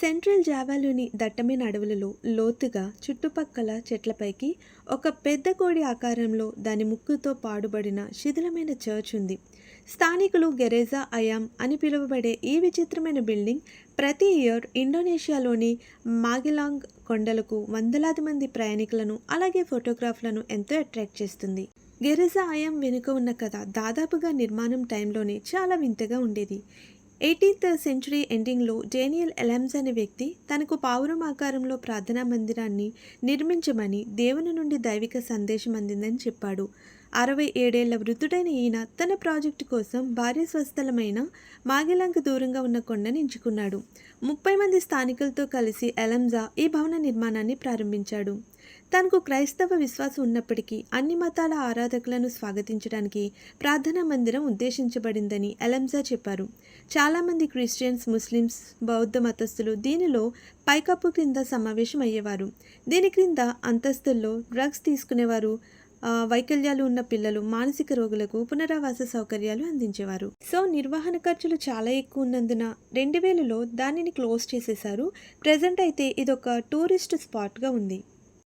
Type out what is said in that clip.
Central జావాలోని దట్టమైన అడవులలో లోతుగా చుట్టుపక్కల చెట్లపైకి ఒక పెద్ద కోడి ఆకారంలో దాని ముక్కుతో పాడుబడిన శిథిలమైన చర్చ్ ఉంది. స్థానికులు గెరేజా అయామ్ అని పిలువబడే ఈ విచిత్రమైన బిల్డింగ్ ప్రతి ఇయర్ ఇండోనేషియాలోని మాగిలాంగ్ కొండలకు వందలాది మంది ప్రయాణికులను అలాగే ఫోటోగ్రాఫ్లను ఎంతో అట్రాక్ట్ చేస్తుంది. గెరెజా ఆయం వెనుక ఉన్న కథ దాదాపుగా నిర్మాణం టైంలోనే చాలా వింతగా ఉండేది. ఎయిటీన్త్ సెంచురీ ఎండింగ్లో డేనియల్ ఎలమ్స్ అనే వ్యక్తి తనకు పావురం ఆకారంలో ప్రార్థనా మందిరాన్ని నిర్మించమని దేవుని నుండి దైవిక సందేశం అందిందని చెప్పాడు. అరవై ఏడేళ్ళ వృద్ధుడైన ఈయన తన ప్రాజెక్టు కోసం భార్య స్వస్థలమైన మాగెలంక దూరంగా ఉన్న కొండని ఎంచుకున్నాడు. ముప్పై మంది స్థానికులతో కలిసి ఎలంజా ఈ భవన నిర్మాణాన్ని ప్రారంభించాడు. తనకు క్రైస్తవ విశ్వాసం ఉన్నప్పటికీ అన్ని మతాల ఆరాధకులను స్వాగతించడానికి ప్రార్థనా మందిరం ఉద్దేశించబడిందని ఎలంజా చెప్పారు. చాలామంది క్రిస్టియన్స్ ముస్లిమ్స్ బౌద్ధ మతస్థులు దీనిలో పైకప్పు క్రింద సమావేశం అయ్యేవారు దీని క్రింద అంతస్తుల్లో డ్రగ్స్ తీసుకునేవారు. వైకల్యాలు ఉన్న పిల్లలు మానసిక రోగులకు పునరావాస సౌకర్యాలు అందించేవారు. సో నిర్వహణ ఖర్చులు చాలా ఎక్కువ ఉన్నందున రెండు వేలలో దానిని క్లోజ్ చేసేశారు. ప్రజెంట్ అయితే ఇదొక టూరిస్ట్ స్పాట్గా ఉంది.